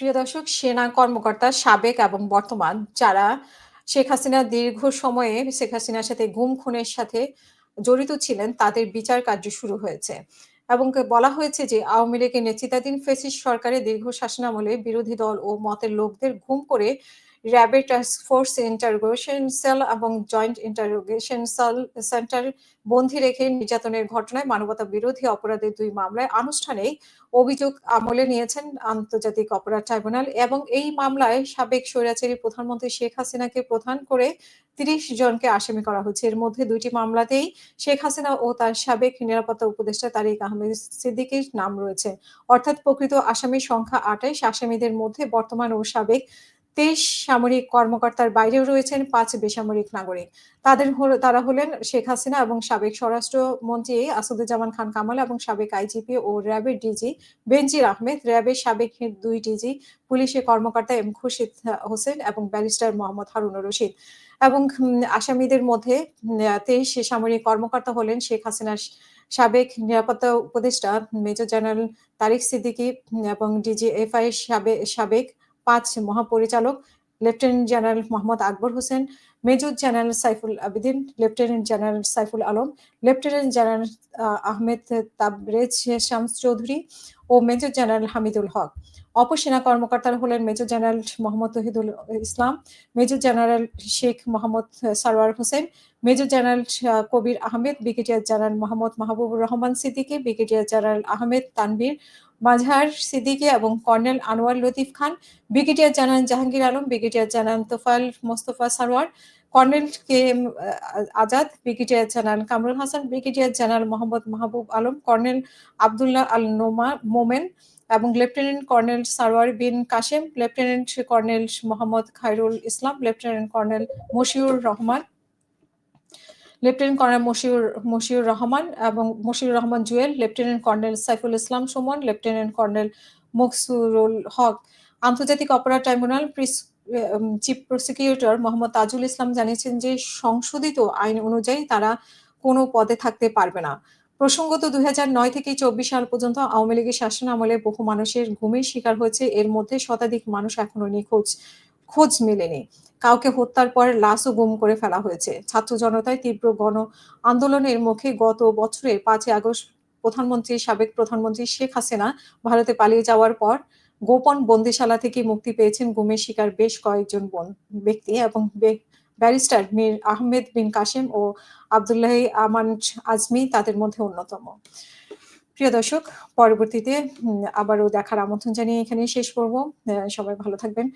প্রিয় দর্শক, সেনা কর্মকর্তা সাবেক এবং বর্তমান যারা শেখ হাসিনা দীর্ঘ সময়ে শেখ হাসিনার সাথে গুম খুনের সাথে জড়িত ছিলেন, তাদের বিচার কার্য শুরু হয়েছে। এবং বলা হয়েছে যে আওয়ামী লীগের নেতৃত্বাধীন ফেসিস সরকারের দীর্ঘ শাসনামলে বিরোধী দল ও মতের লোকদের ঘুম করে র‍্যাবের টাস্ক ফোর্স ইন্টারোগেশন সেল এবং জয়েন্ট ইন্টারোগেশন সেল সেন্টার বন্দী রেখে নির্যাতনের ঘটনায় মানবতা বিরোধী অপরাধের ২ মামলায় আনুষ্ঠানিক অভিযোগ আমলে নিয়েছেন আন্তর্জাতিক অপরাধ ট্রাইব্যুনাল এবং এই মামলায় সাবেক স্বৈরাচারী প্রধানমন্ত্রী শেখ হাসিনাকে প্রধান করে ৩০ জনকে আসামি করা হয়েছে। এর মধ্যে ২ টি মামলাতেই শেখ হাসিনা ও তার সাবেক নিরাপত্তা উপদেষ্টা তারিক আহমেদ সিদ্দিকীর নাম রয়েছে। অর্থাৎ প্রকৃত আসামির সংখ্যা ২৮ আসামিদের মধ্যে বর্তমান ও সাবেক ২৩ সামরিক কর্মকর্তার বাইরেও রয়েছেন পাঁচ বেসামরিক নাগরিক। তাদের তারা হলেন শেখ হাসিনা এবং সাবেক স্বরাষ্ট্রমন্ত্রী আসাদুজ্জামান খান কামাল এবং সাবেক আইজিপি ও র‍্যাবের ডিজি বেনজির আহমেদ, র‍্যাবের সাবেক দুই ডিজি, পুলিশের কর্মকর্তা এম খুরশিদ হোসেন এবং ব্যারিস্টার মোহাম্মদ হারুনুর রশিদ। এবং আসামিদের মধ্যে তেইশ ২৩ সামরিক কর্মকর্তা হলেন শেখ হাসিনার সাবেক নিরাপত্তা উপদেষ্টা মেজর জেনারেল তারিক সিদ্দিকী এবং ডিজিএফআই এর সাবে সাবেক ৫ মহাপরিচালক lieutenant general Mohammad Akbar Hossain, major general Saiful Abedin, lieutenant general Saiful Alam, lieutenant general Ahmed Tabrez Shams Chowdhury ও মেজর জেনারেল হামিদুল হক। অপর সেনা কর্মকর্তারা হলেন major general Mohammad Tauhidul Islam, major general Sheikh Mohammad Sarwar Hossain, major general Kabir Ahmed, brigadier general Mohammad Mahbubur Rahman Siddiqui, brigadier general Ahmed Tanvir, Mazhar Siddiqui এবং colonel Anwar Latif Khan, brigadier জানান Jahangir Alam, brigadier জানান Tofail Mostafa Sarwar, colonel K Azad, brigadier জানান Kamrul Hasan, brigadier general Mohammad Mahbub Alam, colonel Abdullah Al Noma Momen এবং lieutenant colonel Sarwar Bin Kashem lieutenant colonel Mohammad Khairul Islam, lieutenant colonel Mashiur Rahman. Lieutenant colonel Mashiur Mashiur Rahman এবং Mashiur Rahman Jewel, lieutenant colonel Saiful Islam Sumon, lieutenant colonel Maksurul Haque. আন্তর্জাতিক অপরাধ tribunal chief prosecutor Mohammad Tajul Islam জানিয়েছেন যে সংশোধিত আইন অনুযায়ী তারা কোনো পদে থাকতে পারবে না। প্রসঙ্গত ২০০৯ থেকে ২৪ সাল পর্যন্ত আওয়ামী লীগের শাসন আমলে বহু মানুষের ঘুমের শিকার হয়েছে। এর মধ্যে শতাধিক মানুষ এখনও নিখোঁজ, খোঁজ মেলেনি। কাউকে হত্যার পর লাশও গুম করে ফেলা হয়েছে। ছাত্র জনতায় তীব্র গণ আন্দোলনের মুখে গত বছরের ৫ই আগস্ট প্রধানমন্ত্রী সাবেক প্রধানমন্ত্রী শেখ হাসিনা ভারতে পালিয়ে যাওয়ার পর গোপন বন্দিশালা থেকে মুক্তি পেয়েছেন গুমের শিকার বেশ কয়েকজন ব্যক্তি এবং ব্যারিস্টার মীর আহমেদ বিন কাসেম ও আব্দুল্লাহি আমান আজমি তাদের মধ্যে অন্যতম। প্রিয় দর্শক, পরবর্তীতে আবারও দেখার আমন্ত্রণ জানিয়ে এখানে শেষ করব। সবাই ভালো থাকবেন।